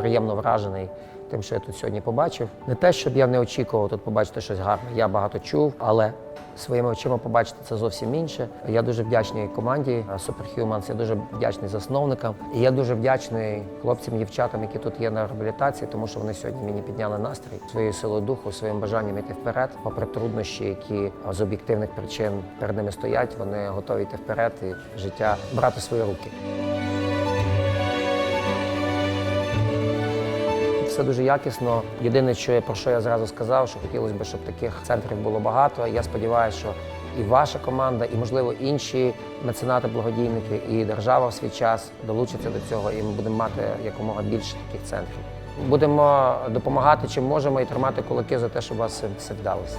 приємно вражений тим, що я тут сьогодні побачив. Не те, щоб я не очікував тут побачити щось гарне. Я багато чув, але своїми очима побачити це зовсім інше. Я дуже вдячний команді е, Superhumans, я дуже вдячний засновникам. І я дуже вдячний хлопцям, дівчатам, які тут є на реабілітації, тому що вони сьогодні мені підняли настрій своєю силою духу, своїм бажанням йти вперед, попри труднощі, які з об'єктивних причин перед ними стоять. Вони готові йти вперед і життя брати свої руки. Все дуже якісно. Єдине, що я про що я зразу сказав, що хотілося б, щоб таких центрів було багато. Я сподіваюся, що і ваша команда, і можливо інші меценати, благодійники, і держава в свій час долучаться до цього, і ми будемо мати якомога більше таких центрів. Будемо допомагати чим можемо і тримати кулаки за те, щоб у вас все вдалося.